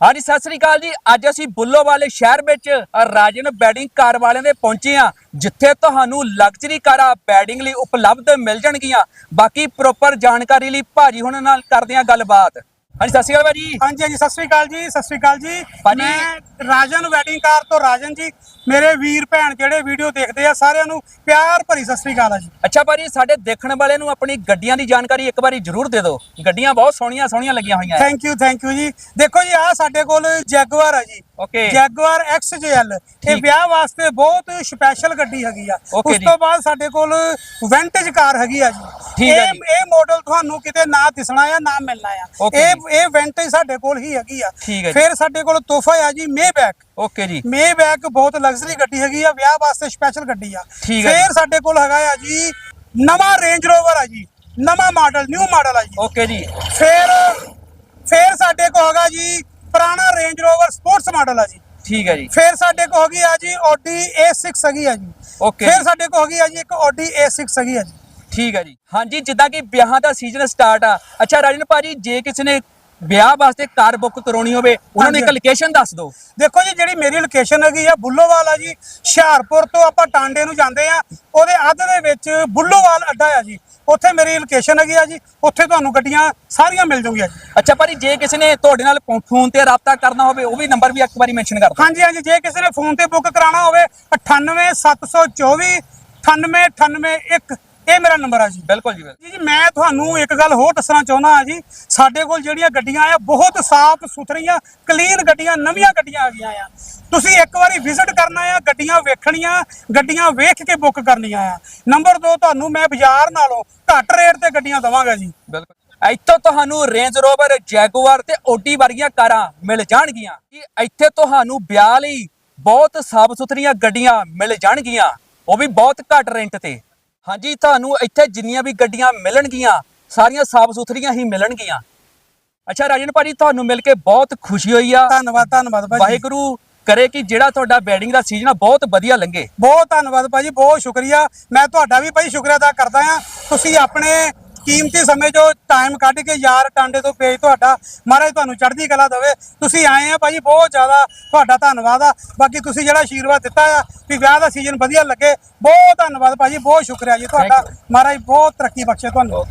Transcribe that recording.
ਹਾਂਜੀ, ਸਤਿ ਸ੍ਰੀ ਅਕਾਲ ਜੀ। ਅੱਜ ਅਸੀਂ ਬੁੱਲੋਵਾਲੇ ਸ਼ਹਿਰ ਵਿੱਚ ਰਾਜਨ ਬੈਡਿੰਗ ਕਾਰ ਵਾਲਿਆਂ ਦੇ ਪਹੁੰਚੇ ਆ ਜਿੱਥੇ ਤੁਹਾਨੂੰ ਲਗਜ਼ਰੀ ਕਾਰਾਂ ਬੈਡਿੰਗ ਲਈ ਉਪਲਬਧ ਮਿਲ ਜਾਣਗੀਆਂ। ਬਾਕੀ ਪ੍ਰੋਪਰ ਜਾਣਕਾਰੀ ਲਈ ਭਾਜੀ ਹੁਣਾਂ ਨਾਲ ਕਰਦੇ ਆ ਗੱਲਬਾਤ। ਹਾਂਜੀ ਸਤਿ ਸ੍ਰੀ ਅਕਾਲ ਭਾਜੀ। ਹਾਂਜੀ ਹਾਂਜੀ ਸਤਿ ਸ੍ਰੀ ਅਕਾਲ ਜੀ ਸਤਿ ਸ੍ਰੀ ਅਕਾਲ ਜੀ। ਭਾਜੀ। ਮੈਂ ਰਾਜਨ ਵੈਡਿੰਗ ਕਾਰ ਤੋਂ ਰਾਜਨ ਜੀ। ਮੇਰੇ ਵੀਰ ਭੈਣ ਜਿਹੜੇ ਵੀਡੀਓ ਦੇਖਦੇ ਆ ਸਾਰਿਆਂ ਨੂੰ ਪਿਆਰ ਭਰੀ ਸਤਿ ਸ੍ਰੀ ਅਕਾਲ ਆ ਜੀ। ਅੱਛਾ ਭਾਜੀ ਸਾਡੇ ਦੇਖਣ ਵਾਲੇ ਨੂੰ ਆਪਣੀ ਗੱਡੀਆਂ ਦੀ ਜਾਣਕਾਰੀ ਇੱਕ ਵਾਰੀ ਜ਼ਰੂਰ ਦੇ ਦਿਓ। ਗੱਡੀਆਂ ਬਹੁਤ ਸੋਹਣੀਆਂ ਸੋਹਣੀਆਂ ਲੱਗੀਆਂ ਹੋਈਆਂ ਥੈਂਕ ਯੂ ਥੈਂਕ ਯੂ ਜੀ। ਦੇਖੋ ਜੀ ਆ ਸਾਡੇ ਕੋਲ ਜੈਗੁਆਰ ਆ ਜੀ। ਓਕੇ ਜੈਗੁਆਰ XJL ਇਹ ਠੀਕ। ਵਿਆਹ ਵਾਸਤੇ ਬਹੁਤ ਸਪੈਸ਼ਲ ਗੱਡੀ ਹੈਗੀ ਆ। Okay ਉਸ ਜੀ। ਤੋਂ ਬਾਅਦ ਸਾਡੇ ਕੋਲ ਵੈਂਟੇਜ ਕਾਰ ਹੈਗੀ ਆ ਜੀ। ਠੀਕ ਹੈ ਇਹ ਜੀ। ਇਹ ਮਾਡਲ ਤੁਹਾਨੂੰ ਕਿਤੇ ਨਾ ਦਿਸਣਾ ਆ ਨਾ ਮਿਲਣਾ ਆ। Okay ਇਹ ਇਹ ਵੈਂਟੇਜ ਸਾਡੇ ਕੋਲ ਹੀ ਹੈਗੀ ਆ। ਠੀਕ ਹੈ ਜੀ। ਫਿਰ ਸਾਡੇ ਕੋਲ ਤੋਹਫਾ ਆ ਜੀ ਮੇਬੈਕ ਓਕੇ ਜੀ। ਮੇ ਬੈਕ ਬਹੁਤ ਲਗਜ਼ਰੀ ਗੱਡੀ ਹੈਗੀ ਆ ਵਿਆਹ ਵਾਸਤੇ ਸਪੈਸ਼ਲ ਗੱਡੀ ਆ। ਠੀਕ ਹੈ ਫਿਰ ਸਾਡੇ ਕੋਲ ਹੈਗਾ ਆ ਜੀ ਨਵਾਂ ਰੇਂਜ ਰੋਵਰ ਆ ਜੀ। ਨਵਾਂ ਮਾਡਲ ਨਿਊ ਮਾਡਲ ਆ ਜੀ। ਓਕੇ ਜੀ। ਫਿਰ ਫਿਰ ਸਾਡੇ ਕੋਲ ਹੈਗਾ ਜੀ ਪੁਰਾਣਾ ਰੇਂਜ ਰੋਵਰ ਸਪੋਰਟਸ ਮਾਡਲ ਆ ਜੀ। ਠੀਕ ਹੈ ਜੀ। ਫਿਰ ਸਾਡੇ ਕੋਲ ਹੈਗੀ ਆ ਜੀ Audi A6 ਹੈਗੀ ਆ ਜੀ। Okay ਫਿਰ ਜੀ। ਸਾਡੇ ਕੋਲ ਹੈਗੀ ਆ ਜੀ ਇੱਕ Audi A6 ਹੈਗੀ ਆ ਜੀ। ਠੀਕ ਹੈ ਜੀ। ਹਾਂਜੀ ਜਿੱਦਾਂ ਕਿ ਵਿਆਹਾਂ ਦਾ ਸੀਜ਼ਨ ਸਟਾਰਟ ਆ। ਅੱਛਾ ਰਾਜਨ ਭਾਜੀ ਜੇ ਕਿਸੇ ਨੇ ਵਿਆਹ ਵਾਸਤੇ ਕਾਰ ਬੁੱਕ ਕਰਾਉਣੀ ਹੋਵੇ ਉਹਨਾਂ ਨੂੰ ਇੱਕ। ਲੋਕੇਸ਼ਨ ਦੱਸ ਦਿਓ। ਦੇਖੋ ਜੀ ਜਿਹੜੀ ਮੇਰੀ ਲੋਕੇਸ਼ਨ ਹੈਗੀ ਆ ਬੁੱਲੋਵਾਲ ਆ ਜੀ। ਹੁਸ਼ਿਆਰਪੁਰ ਤੋਂ ਆਪਾਂ ਟਾਂਡੇ ਨੂੰ ਜਾਂਦੇ ਆ। ਉਹਦੇ ਅੱਧ ਦੇ ਵਿੱਚ ਬੁੱਲੋਵਾਲ ਅੱਡਾ ਆ ਜੀ। ਉੱਥੇ ਮੇਰੀ ਲੋਕੇਸ਼ਨ ਹੈਗੀ ਆ ਜੀ। ਉੱਥੇ ਤੁਹਾਨੂੰ ਗੱਡੀਆਂ ਸਾਰੀਆਂ ਮਿਲ ਜਾਣਗੀਆਂ ਜੀ। ਅੱਛਾ ਭਾਜੀ ਜੇ ਕਿਸੇ ਨੇ ਤੁਹਾਡੇ ਨਾਲ ਫੋਨ ਤੇ ਰਾਬਤਾ ਕਰਨਾ ਹੋਵੇ ਉਹ ਵੀ ਨੰਬਰ ਵੀ ਇੱਕ ਵਾਰੀ ਮੈਂਸ਼ਨ ਕਰ ਦਿਓ। ਹਾਂਜੀ ਹਾਂਜੀ ਜੇ ਕਿਸੇ ਨੇ ਫੋਨ ਤੇ ਬੁੱਕ ਕਰਾਉਣਾ ਹੋਵੇ 98724 98981 ਇਹ ਮੇਰਾ ਨੰਬਰ ਆ ਜੀ। ਬਿਲਕੁਲ ਜੀ। ਜੀ ਜੀ ਮੈਂ ਤੁਹਾਨੂੰ ਇੱਕ ਗੱਲ ਹੋਰ ਦੱਸਣਾ ਚਾਹੁੰਦਾ ਹਾਂ ਜੀ। ਸਾਡੇ ਕੋਲ ਜਿਹੜੀਆਂ ਗੱਡੀਆਂ ਆ ਬਹੁਤ ਸਾਫ਼ ਸੁਥਰੀਆਂ ਕਲੀਨ ਗੱਡੀਆਂ ਨਵੀਆਂ ਗੱਡੀਆਂ ਆ ਗਈਆਂ ਆ। ਤੁਸੀਂ ਇੱਕ ਵਾਰੀ ਵਿਜ਼ਿਟ ਕਰਨਾ ਆ ਗੱਡੀਆਂ ਵੇਖਣੀਆਂ ਗੱਡੀਆਂ ਵੇਖ ਕੇ ਬੁੱਕ ਕਰਨੀਆਂ ਆ। ਨੰਬਰ 2 ਤੁਹਾਨੂੰ ਮੈਂ ਬਾਜ਼ਾਰ ਨਾਲੋਂ ਘੱਟ ਰੇਟ ਤੇ ਗੱਡੀਆਂ ਦਵਾਂਗਾ ਜੀ। ਬਿਲਕੁਲ। ਇੱਥੋਂ ਤੁਹਾਨੂੰ ਰੇਂਜ ਰੋਵਰ ਜੈਗੁਆਰ ਤੇ ਓਡੀ ਵਰਗੀਆਂ ਕਾਰਾਂ ਮਿਲ ਜਾਣਗੀਆਂ। ਕਿ ਇੱਥੇ ਤੁਹਾਨੂੰ ਵਿਆਹ ਲਈ ਬਹੁਤ ਸਾਫ਼ ਸੁਥਰੀਆਂ ਗੱਡੀਆਂ ਮਿਲ ਜਾਣਗੀਆਂ? ਉਹ ਵੀ ਬਹੁਤ ਘੱਟ ਰੈਂਟ ਤੇ। ਹਾਂਜੀ ਤੁਹਾਨੂੰ ਇੱਥੇ ਜਿੰਨੀਆਂ ਵੀ ਗੱਡੀਆਂ ਮਿਲਣਗੀਆਂ ਸਾਰੀਆਂ ਸਾਫ਼ ਸੁਥਰੀਆਂ ਹੀ ਮਿਲਣਗੀਆਂ। ਅੱਛਾ ਰਾਜਨ ਭਾਜੀ ਤੁਹਾਨੂੰ ਮਿਲ ਕੇ ਬਹੁਤ ਖੁਸ਼ੀ ਹੋਈ ਆ। ਧੰਨਵਾਦ ਧੰਨਵਾਦ ਭਾਜੀ। ਵਾਹਿਗੁਰੂ ਕਰੇ ਕਿ ਜਿਹੜਾ ਤੁਹਾਡਾ ਵੈਡਿੰਗ ਦਾ ਸੀਜ਼ਨ ਆ ਬਹੁਤ ਵਧੀਆ ਲੰਘੇ। ਬਹੁਤ ਧੰਨਵਾਦ ਭਾਜੀ ਬਹੁਤ ਸ਼ੁਕਰੀਆ। ਮੈਂ ਤੁਹਾਡਾ ਵੀ ਭਾਈ ਸ਼ੁਕਰੀਆ ਅਦਾ ਕਰਦਾ ਆ ਤੁਸੀਂ ਆਪਣੇ ਕੀਮਤੀ ਸਮੇਂ ਜੋ ਟਾਈਮ ਕੱਢ ਕੇ ਯਾਰ ਟਾਂਡੇ ਤੋਂ ਪੇਜ ਤੁਹਾਡਾ ਮਹਾਰਾਜ ਤੁਹਾਨੂੰ ਚੜ੍ਹਦੀ ਕਲਾ ਦੇਵੇ। ਤੁਸੀਂ ਆਏ ਆ ਭਾਜੀ ਬਹੁਤ ਜ਼ਿਆਦਾ ਤੁਹਾਡਾ ਧੰਨਵਾਦ ਆ। ਬਾਕੀ ਤੁਸੀਂ ਜਿਹੜਾ ਆਸ਼ੀਰਵਾਦ ਦਿੱਤਾ ਆ ਵੀ ਵਿਆਹ ਦਾ ਸੀਜ਼ਨ ਵਧੀਆ ਲੱਗੇ ਬਹੁਤ ਧੰਨਵਾਦ ਭਾਜੀ ਬਹੁਤ ਸ਼ੁਕਰੀਆ ਜੀ ਤੁਹਾਡਾ। ਮਹਾਰਾਜ ਬਹੁਤ ਤਰੱਕੀ ਬਖਸ਼ੇ ਤੁਹਾਨੂੰ।